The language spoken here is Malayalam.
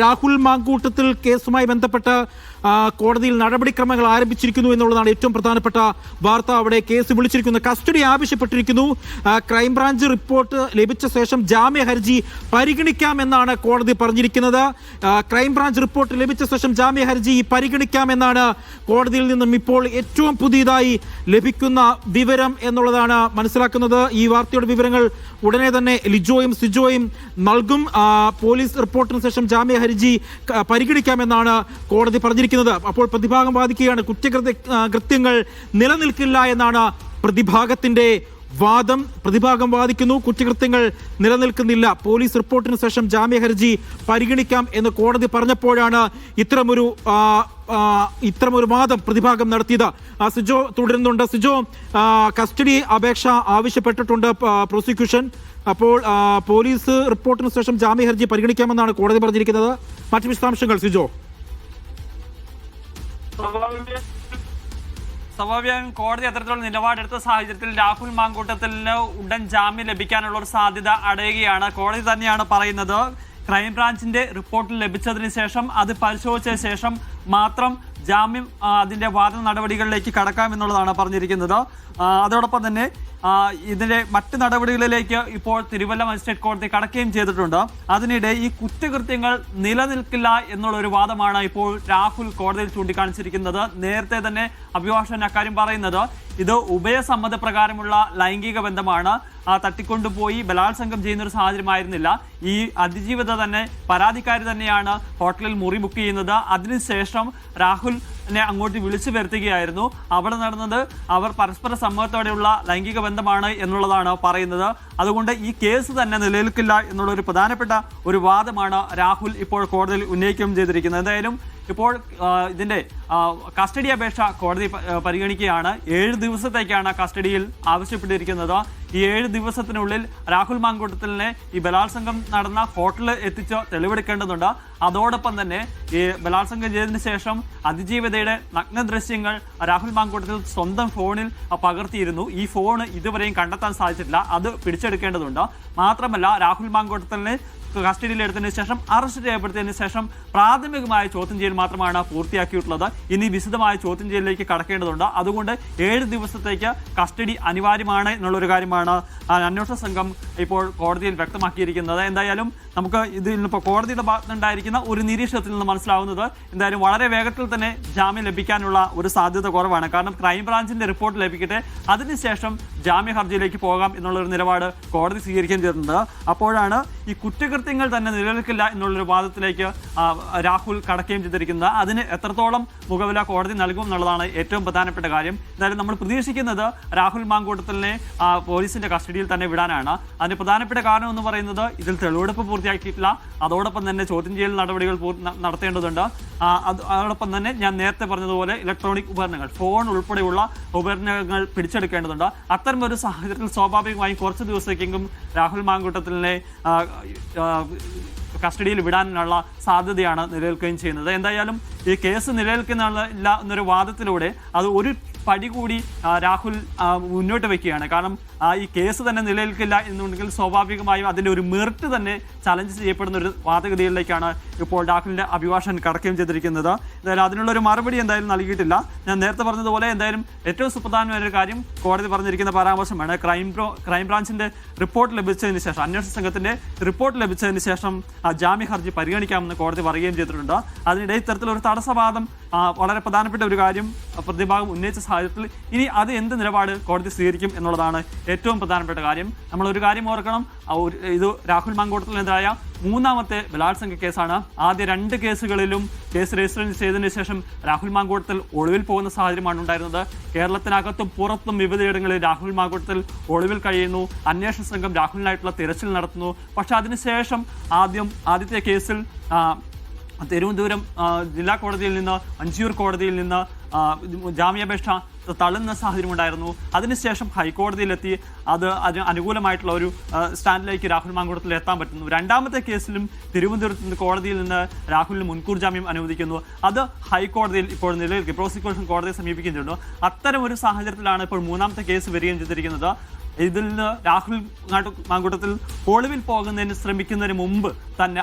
രാഹുൽ മാങ്കൂട്ടത്തിൽ കേസുമായി ബന്ധപ്പെട്ട് കോടതിയിൽ നടപടിക്രമങ്ങൾ ആരംഭിച്ചിരിക്കുന്നു എന്നുള്ളതാണ് ഏറ്റവും പ്രധാനപ്പെട്ട വാർത്ത. അവിടെ കേസ് വിളിച്ചിരിക്കുന്നു. കസ്റ്റഡി ആവശ്യപ്പെട്ടിരിക്കുന്നു. ക്രൈംബ്രാഞ്ച് റിപ്പോർട്ട് ലഭിച്ച ശേഷം ജാമ്യ ഹർജി പരിഗണിക്കാമെന്നാണ് കോടതി പറഞ്ഞിരിക്കുന്നത്. ക്രൈംബ്രാഞ്ച് റിപ്പോർട്ട് ലഭിച്ച ശേഷം ജാമ്യ ഹർജി പരിഗണിക്കാമെന്നാണ് കോടതിയിൽ നിന്നും ഇപ്പോൾ ഏറ്റവും പുതിയതായി ലഭിക്കുന്ന വിവരം എന്നുള്ളതാണ് മനസ്സിലാക്കുന്നത്. ഈ വാർത്തയുടെ വിവരങ്ങൾ ഉടനെ തന്നെ ലിജോയും സിജോയും നൽകും. പോലീസ് റിപ്പോർട്ടിന് ശേഷം ജാമ്യ ഹർജി പരിഗണിക്കാമെന്നാണ് കോടതി പറഞ്ഞിരിക്കുന്നത്. അപ്പോൾ പ്രതിഭാഗം വാദിക്കുകയാണ്. കുറ്റകൃത്യ കൃത്യങ്ങൾ നിലനിൽക്കില്ല എന്നാണ് പ്രതിഭാഗത്തിന്റെ വാദം. പ്രതിഭാഗം വാദിക്കുന്നു. കുറ്റകൃത്യങ്ങൾ നിലനിൽക്കുന്നില്ല. പോലീസ് റിപ്പോർട്ടിന് ശേഷം ജാമ്യ ഹർജി പരിഗണിക്കാം എന്ന് കോടതി പറഞ്ഞപ്പോഴാണ് ഇത്തരമൊരു ഇത്തരമൊരു വാദം പ്രതിഭാഗം നടത്തിയത്. സിജോ തുടരുന്നുണ്ട്. സിജോ കസ്റ്റഡി അപേക്ഷ ആവശ്യപ്പെട്ടിട്ടുണ്ട് പ്രോസിക്യൂഷൻ. അപ്പോൾ പോലീസ് റിപ്പോർട്ടിന് ശേഷം ജാമ്യ ഹർജി പരിഗണിക്കാമെന്നാണ് കോടതി പറഞ്ഞിരിക്കുന്നത്. മറ്റു വിശദാംശങ്ങൾ സിജോ. സ്വാഭാവികം കോടതി അത്തരത്തിലുള്ള നിലപാടെടുത്ത സാഹചര്യത്തിൽ രാഹുൽ മാങ്കൂട്ടത്തിന് ഉടൻ ജാമ്യം ലഭിക്കാനുള്ള ഒരു സാധ്യത അടയുകയാണ്. കോടതി തന്നെയാണ് പറയുന്നത്. ക്രൈംബ്രാഞ്ചിന്റെ റിപ്പോർട്ട് ലഭിച്ചതിന് ശേഷം അത് പരിശോധിച്ച ശേഷം മാത്രം ജാമ്യം അതിന്റെ വാദ നടപടികളിലേക്ക് കടക്കാം എന്നുള്ളതാണ് പറഞ്ഞിരിക്കുന്നത്. അതോടൊപ്പം തന്നെ ഇതിന്റെ മറ്റ് നടപടികളിലേക്ക് ഇപ്പോൾ തിരുവല്ല മജിസ്ട്രേറ്റ് കോടതി കടക്കുകയും ചെയ്തിട്ടുണ്ട്. അതിനിടെ ഈ കുറ്റകൃത്യങ്ങൾ നിലനിൽക്കില്ല എന്നുള്ള ഒരു വാദമാണ് ഇപ്പോൾ രാഹുൽ കോടതിയിൽ ചൂണ്ടിക്കാണിച്ചിരിക്കുന്നത്. നേരത്തെ തന്നെ അഭിഭാഷകൻ അക്കാര്യം പറയുന്നത് ഇത് ഉഭയസമ്മത പ്രകാരമുള്ള ലൈംഗിക ബന്ധമാണ്. തട്ടിക്കൊണ്ടുപോയി ബലാത്സംഗം ചെയ്യുന്ന ഒരു സാഹചര്യമായിരുന്നില്ല. ഈ അതിജീവിത തന്നെ പരാതിക്കാരി തന്നെയാണ് ഹോട്ടലിൽ മുറി ബുക്ക് ചെയ്യുന്നത്. അതിനുശേഷം രാഹുലിനെ അങ്ങോട്ട് വിളിച്ചു വരുത്തുകയായിരുന്നു. അവിടെ നടന്നത് അവർ പരസ്പര സമ്മതത്തോടെയുള്ള ലൈംഗിക ബന്ധമാണ് എന്നുള്ളതാണ് പറയുന്നത്. അതുകൊണ്ട് ഈ കേസ് തന്നെ നിലനിൽക്കില്ല എന്നുള്ള ഒരു പ്രധാനപ്പെട്ട ഒരു വാദമാണ് രാഹുൽ ഇപ്പോൾ കോടതിയിൽ ഉന്നയിക്കുകയും ചെയ്തിരിക്കുന്നത്. എന്തായാലും ഇപ്പോൾ ഇതിന്റെ കസ്റ്റഡി അപേക്ഷ കോടതി പരിഗണിക്കുകയാണ്. ഏഴ് ദിവസത്തേക്കാണ് കസ്റ്റഡിയിൽ ആവശ്യപ്പെട്ടിരിക്കുന്നത്. ഈ ഏഴ് ദിവസത്തിനുള്ളിൽ രാഹുൽ മാങ്കൂട്ടത്തിലിനെ ഈ ബലാത്സംഗം നടന്ന ഹോട്ടലിൽ എത്തിച്ച് തെളിവെടുക്കേണ്ടതുണ്ട്. അതോടൊപ്പം തന്നെ ഈ ബലാത്സംഗം ചെയ്തതിന് ശേഷം അതിജീവിതയുടെ നഗ്ന ദൃശ്യങ്ങൾ രാഹുൽ മാങ്കൂട്ടത്തിൽ സ്വന്തം ഫോണിൽ പകർത്തിയിരുന്നു. ഈ ഫോൺ ഇതുവരെയും കണ്ടെത്താൻ സാധിച്ചിട്ടില്ല. അത് പിടിച്ചെടുക്കേണ്ടതുണ്ട്. മാത്രമല്ല രാഹുൽ മാങ്കൂട്ടത്തിലിനെ കസ്റ്റഡിയിൽ എടുത്തതിന് ശേഷം അറസ്റ്റ് ചെയ്യപ്പെടുത്തിയതിനു ശേഷം പ്രാഥമികമായ ചോദ്യം ചെയ്യൽ മാത്രമാണ് പൂർത്തിയാക്കിയിട്ടുള്ളത്. ഇനി വിശദമായ ചോദ്യം ചെയ്യലിലേക്ക് കടക്കേണ്ടതുണ്ട്. അതുകൊണ്ട് ഏഴ് ദിവസത്തേക്ക് കസ്റ്റഡി അനിവാര്യമാണ് എന്നുള്ളൊരു കാര്യമാണ് അന്വേഷണ സംഘം ഇപ്പോൾ കോടതിയിൽ വ്യക്തമാക്കിയിരിക്കുന്നത്. എന്തായാലും നമുക്ക് ഇതിൽ ഇപ്പോൾ കോടതിയുടെ ഭാഗത്തുനിന്നുണ്ടായിരിക്കുന്ന ഒരു നിരീക്ഷണത്തിൽ നിന്ന് മനസ്സിലാവുന്നത് എന്തായാലും വളരെ വേഗത്തിൽ തന്നെ ജാമ്യം ലഭിക്കാനുള്ള ഒരു സാധ്യത കുറവാണ്. കാരണം ക്രൈംബ്രാഞ്ചിന്റെ റിപ്പോർട്ട് ലഭിക്കട്ടെ അതിനുശേഷം ജാമ്യ ഹർജിയിലേക്ക് പോകാം എന്നുള്ള ഒരു നിലപാട് കോടതി സ്വീകരിക്കുകയും ചെയ്തിട്ടുണ്ട് അപ്പോഴാണ് ഈ കുറ്റകൃത്യങ്ങൾ തന്നെ നിലനിൽക്കില്ല എന്നുള്ളൊരു വാദത്തിലേക്ക് രാഹുൽ കടക്കുകയും ചെയ്തിരിക്കുന്നത് അതിന് എത്രത്തോളം മുഖവില കോടതി നൽകും എന്നുള്ളതാണ് ഏറ്റവും പ്രധാനപ്പെട്ട കാര്യം. എന്തായാലും നമ്മൾ പ്രതീക്ഷിക്കുന്നത് രാഹുൽ മാങ്കൂട്ടത്തിലിനെ പോലീസിന്റെ കസ്റ്റഡിയിൽ തന്നെ വിടാനാണ്. അതിന് പ്രധാനപ്പെട്ട കാരണം എന്ന് പറയുന്നത് ഇതിൽ തെളിവെടുപ്പ് പൂർത്തിയാക്കിയിട്ടില്ല. അതോടൊപ്പം തന്നെ ചോദ്യം ചെയ്യൽ നടപടികൾ നടത്തേണ്ടതുണ്ട്. അത് അതോടൊപ്പം തന്നെ ഞാൻ നേരത്തെ പറഞ്ഞതുപോലെ ഇലക്ട്രോണിക് ഉപകരണങ്ങൾ ഫോൺ ഉൾപ്പെടെയുള്ള ഉപകരണങ്ങൾ പിടിച്ചെടുക്കേണ്ടതുണ്ട്. അത്തരം ഒരു സാഹചര്യത്തിൽ സ്വാഭാവികമായും കുറച്ച് ദിവസത്തേക്കെങ്കിലും രാഹുൽ മാങ്കൂട്ടത്തിലിനെ കസ്റ്റഡിയിൽ വിടാനുള്ള സാധ്യതയാണ് നിലനിൽക്കുകയും ചെയ്യുന്നത്. എന്തായാലും ഈ കേസ് നിലനിൽക്കുന്നില്ല എന്നൊരു വാദത്തിലൂടെ അത് ഒരു പടി കൂടി രാഹുൽ മുന്നോട്ട് വെക്കുകയാണ്. കാരണം ഈ കേസ് തന്നെ നിലനിൽക്കില്ല എന്നുണ്ടെങ്കിൽ സ്വാഭാവികമായും അതിന്റെ ഒരു മെറിറ്റ് തന്നെ ചലഞ്ച് ചെയ്യപ്പെടുന്ന ഒരു വാദഗതിയിലേക്കാണ് ഇപ്പോൾ രാഹുലിന്റെ അഭിഭാഷകൻ കടക്കുകയും ചെയ്തിരിക്കുന്നത്. എന്തായാലും അതിനുള്ള ഒരു മറുപടി എന്തായാലും നൽകിയിട്ടില്ല. ഞാൻ നേരത്തെ പറഞ്ഞതുപോലെ എന്തായാലും ഏറ്റവും സുപ്രധാനമായ ഒരു കാര്യം കോടതി പറഞ്ഞിരിക്കുന്ന പരാമർശമാണ്. ക്രൈം ബ്രോ ക്രൈംബ്രാഞ്ചിന്റെ റിപ്പോർട്ട് ലഭിച്ചതിന് ശേഷം അന്വേഷണ സംഘത്തിന്റെ റിപ്പോർട്ട് ലഭിച്ചതിന് ശേഷം ജാമ്യ ഹർജി പരിഗണിക്കാമെന്ന് കോടതി പറയുകയും ചെയ്തിട്ടുണ്ട്. അതിനിടെ ഇത്തരത്തിലൊരു തടസ്സവാദം വളരെ പ്രധാനപ്പെട്ട ഒരു കാര്യം പ്രതിഭാഗം ഉന്നയിച്ച സാഹചര്യത്തിൽ ഇനി അത് എന്ത് നിലപാട് കോടതി സ്വീകരിക്കും എന്നുള്ളതാണ് ഏറ്റവും പ്രധാനപ്പെട്ട കാര്യം. നമ്മൾ ഒരു കാര്യം ഓർക്കണം ഇത് രാഹുൽ മാങ്കോട്ടത്തിനെതിരായ മൂന്നാമത്തെ ബലാത്സംഗ കേസാണ്. ആദ്യ രണ്ട് കേസുകളിലും കേസ് രജിസ്റ്റർ ചെയ്തതിന് ശേഷം രാഹുൽ മാങ്കോട്ടത്തിൽ ഒളിവിൽ പോകുന്ന സാഹചര്യമാണ് ഉണ്ടായിരുന്നത്. കേരളത്തിനകത്തും പുറത്തും വിവിധയിടങ്ങളിൽ രാഹുൽ മാങ്കോട്ടത്തിൽ ഒളിവിൽ കഴിയുന്നു. അന്വേഷണ സംഘം രാഹുലിനായിട്ടുള്ള തിരച്ചിൽ നടത്തുന്നു. പക്ഷെ അതിനുശേഷം ആദ്യം ആദ്യത്തെ കേസിൽ തിരുവനന്തപുരം ജില്ലാ കോടതിയിൽ നിന്ന് അഞ്ചൂർ കോടതിയിൽ നിന്ന് ജാമ്യാപേക്ഷ തള്ളുന്ന സാഹചര്യം ഉണ്ടായിരുന്നു. അതിനുശേഷം ഹൈക്കോടതിയിലെത്തി. അത് അതിന് അനുകൂലമായിട്ടുള്ള ഒരു സ്റ്റാൻഡിലേക്ക് രാഹുൽ മാങ്കുളത്തിൽ എത്താൻ പറ്റുന്നു. രണ്ടാമത്തെ കേസിലും തിരുവനന്തപുരത്ത് നിന്ന് കോടതിയിൽ നിന്ന് രാഹുലിന് മുൻകൂർ ജാമ്യം അനുവദിക്കുന്നു. അത് ഹൈക്കോടതിയിൽ ഇപ്പോൾ നിലനിൽക്കും. പ്രോസിക്യൂഷൻ കോടതിയെ സമീപിക്കുന്നുണ്ട്. അത്തരം ഒരു സാഹചര്യത്തിലാണ് ഇപ്പോൾ മൂന്നാമത്തെ കേസ് വരികയും ചെയ്തിരിക്കുന്നത്. ഇതിൽ നിന്ന് രാഹുൽ മാങ്കൂട്ടത്തിൽ ഒളിവിൽ പോകുന്നതിന് ശ്രമിക്കുന്നതിന് മുമ്പ് തന്നെ